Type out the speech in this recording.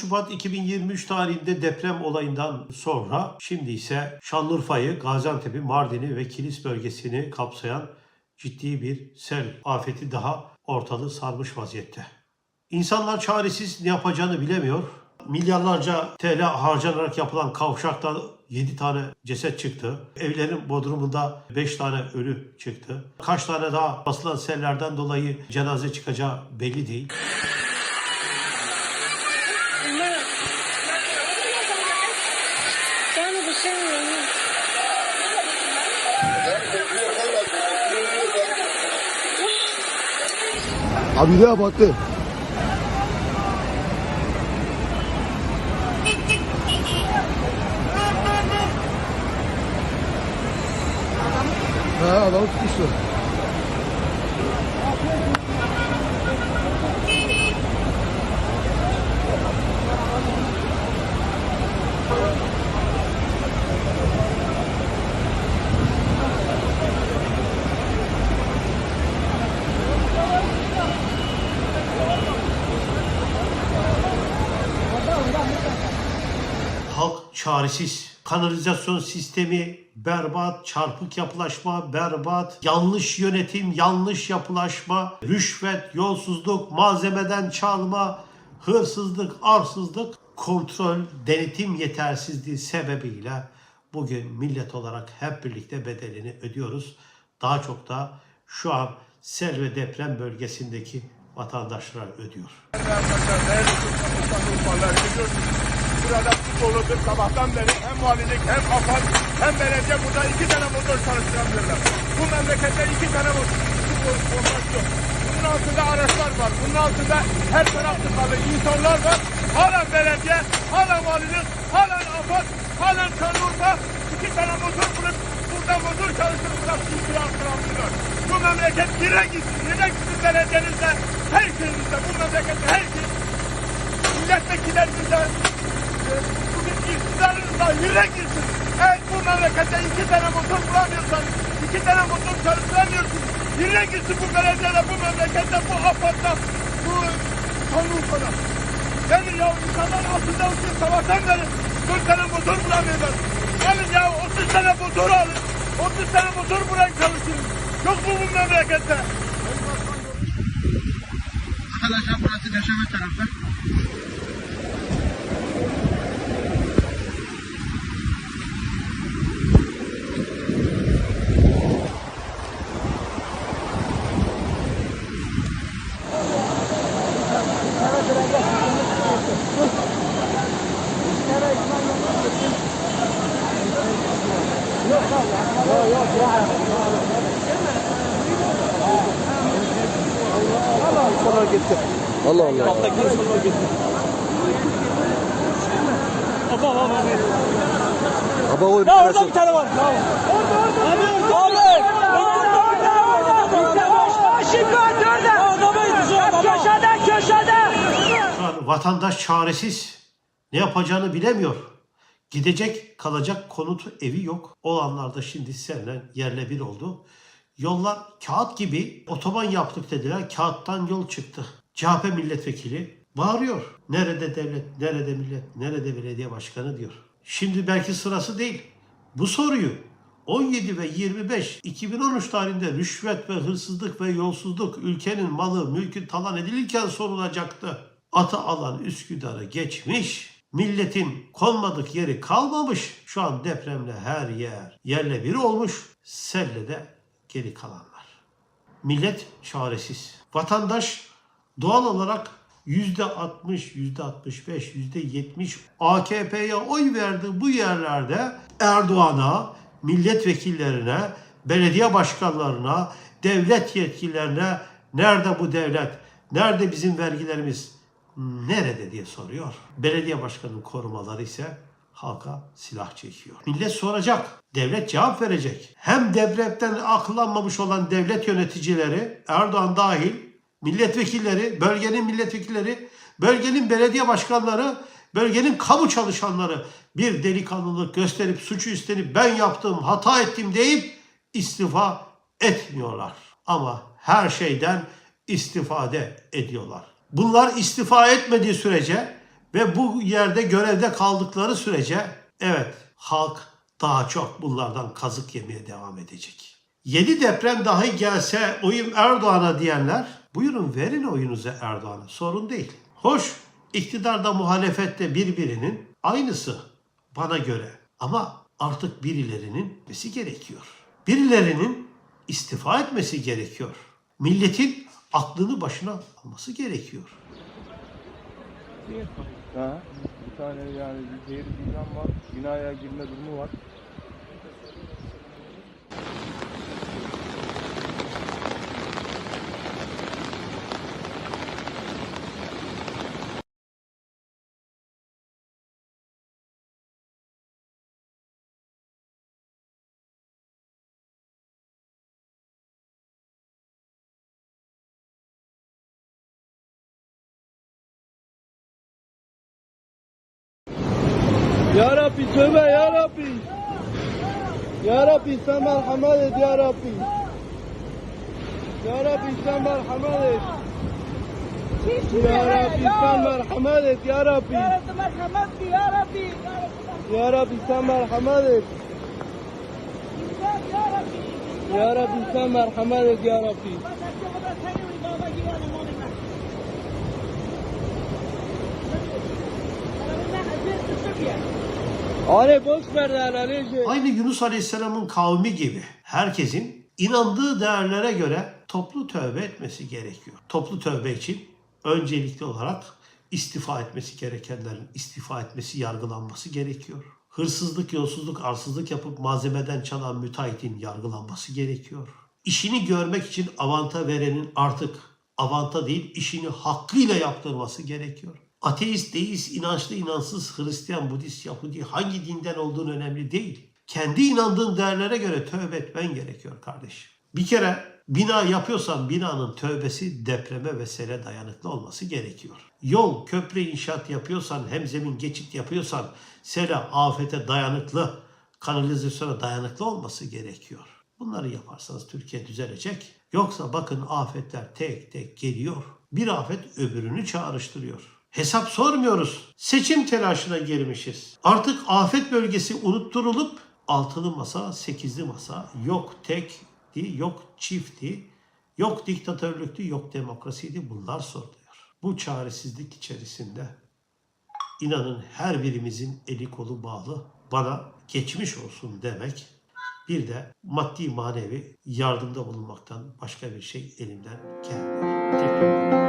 Şubat 2023 tarihinde deprem olayından sonra şimdi ise Şanlıurfa'yı, Gaziantep'i, Mardin'i ve Kilis bölgesini kapsayan ciddi bir sel afeti daha ortalığı sarmış vaziyette. İnsanlar çaresiz ne yapacağını bilemiyor. Milyarlarca TL harcanarak yapılan kavşakta 7 tane ceset çıktı. Evlerin bodrumunda 5 tane ölü çıktı. Kaç tane daha basılan sellerden dolayı cenaze çıkacağı belli değil. Abi de battı. Ha adam tutmuştu. Halk çaresiz. Kanalizasyon sistemi berbat, çarpık yapılaşma berbat, yanlış yönetim, yanlış yapılaşma, rüşvet, yolsuzluk, malzemeden çalma, hırsızlık, arsızlık, kontrol, denetim yetersizliği sebebiyle bugün millet olarak hep birlikte bedelini ödüyoruz. Daha çok da şu an sel ve deprem bölgesindeki vatandaşlar ödüyor. Burada doludur sabahtan beri hem valilik hem AFAD hem belediye burada iki tane motor çalıştıramıyorlar. Bu memlekette iki tane motor yok. Bunun altında araçlar var. Bunun altında her taraf tıkalı insanlar var. Hala belediye, hala valilik, hala AFAD, hala Şanlıurfa iki tane motor bulup burada motor çalıştırıp da kimseye aktaramıyorlar. Bu memleket yine gitsin, yine gitsin belediyenizde, her şeyinizde, bu memlekette her şey milletvekillerimizde, bugün iktidarınızda yine gitsin. Eğer bu memlekette iki tane motor bulamıyorsanız, iki tane motor çalıştıramıyorsunuz. Yine gitsin bu belediyede, bu memlekette, bu AFAD'da, bu Şanlıurfa'da. Gelin ya insanlar altında uçuyor sabahtan beri. Dört tane motor bulamıyorlar. Gelin ya 30 tane motor alın. 30 tane motor bırak çalışın. Yok mu bu memlekette? Arkadaşlar burası Döşeme tarafı. Allah Allah. Baba o Ya orada bir tane var. Ya. Orada orada. Abi orada. Abi. Orada. Şimdi orada. Adama Köşede köşede. Vatandaş çaresiz. Ne yapacağını bilemiyor. Gidecek, kalacak konutu evi yok. Olanlar da şimdi seninle yerle bir oldu. Yollar kağıt gibi otoban yaptık dediler. Kağıttan yol çıktı. CHP milletvekili bağırıyor. Nerede devlet, nerede millet, nerede belediye başkanı diyor. Şimdi belki sırası değil. Bu soruyu 17 ve 25 2013 tarihinde rüşvet ve hırsızlık ve yolsuzluk ülkenin malı mülkü talan edilirken sorulacaktı. Atı alan Üsküdar'ı geçmiş. Milletin konmadık yeri kalmamış. Şu an depremle her yer yerle bir olmuş. Selle de geri kalanlar. Millet çaresiz. Vatandaş doğal olarak yüzde 60, yüzde 65, yüzde 70 AKP'ye oy verdi bu yerlerde Erdoğan'a, milletvekillerine, belediye başkanlarına, devlet yetkililerine nerede bu devlet, nerede bizim vergilerimiz, nerede diye soruyor. Belediye başkanının korumaları ise halka silah çekiyor. Millet soracak. Devlet cevap verecek. Hem depremden akıllanmamış olan devlet yöneticileri Erdoğan dahil milletvekilleri, bölgenin milletvekilleri, bölgenin belediye başkanları, bölgenin kamu çalışanları bir delikanlılık gösterip suçu üstlenip ben yaptım, hata ettim deyip istifa etmiyorlar. Ama her şeyden istifade ediyorlar. Bunlar istifa etmediği sürece ve bu yerde görevde kaldıkları sürece evet halk daha çok bunlardan kazık yemeye devam edecek. 7 deprem dahi gelse oyum Erdoğan'a diyenler buyurun verin oyunuzu Erdoğan'a sorun değil. Hoş iktidarda muhalefette birbirinin aynısı bana göre ama artık birilerinin etmesi gerekiyor. Birilerinin istifa etmesi gerekiyor. Milletin aklını başına alması gerekiyor. Ha, bir tane yani bir zehir binam var. Binaya girme durumu var. Ya Rabbi tövbe ya Rabbi. Ya Rabbi sen merhamet et ya Rabbi. Ya Rabbi sen merhamet et. Ya Rabbi sen merhamet et ya Rabbi. Ya Rabbi Ya Rabbi sen merhamet et. Ya Rabbi sen merhamet et ya Rabbi. Ali boş ver. Aynı Yunus Aleyhisselam'ın kavmi gibi herkesin inandığı değerlere göre toplu tövbe etmesi gerekiyor. Toplu tövbe için öncelikli olarak istifa etmesi gerekenlerin istifa etmesi, yargılanması gerekiyor. Hırsızlık, yolsuzluk, arsızlık yapıp malzemeden çalan müteahhitin yargılanması gerekiyor. İşini görmek için avanta verenin artık avanta değil işini hakkıyla yaptırması gerekiyor. Ateist, deist, inançlı, inançsız, Hristiyan, Budist, Yahudi hangi dinden olduğun önemli değil. Kendi inandığın değerlere göre tövbe etmen gerekiyor kardeşim. Bir kere bina yapıyorsan binanın tövbesi depreme ve sele dayanıklı olması gerekiyor. Yol, köprü inşaat yapıyorsan, hemzemin geçit yapıyorsan sele, afete dayanıklı, kanalizasyona dayanıklı olması gerekiyor. Bunları yaparsanız Türkiye düzelecek. Yoksa bakın afetler tek tek geliyor. Bir afet öbürünü çağrıştırıyor. Hesap sormuyoruz. Seçim telaşına girmişiz. Artık afet bölgesi unutturulup altılı masa, sekizli masa, yok tekti, yok çifti, yok diktatörlüktü, yok demokrasiydi bunlar soruluyor. Bu çaresizlik içerisinde inanın her birimizin eli kolu bağlı. Bana geçmiş olsun demek bir de maddi manevi yardımda bulunmaktan başka bir şey elimden gelmiyor.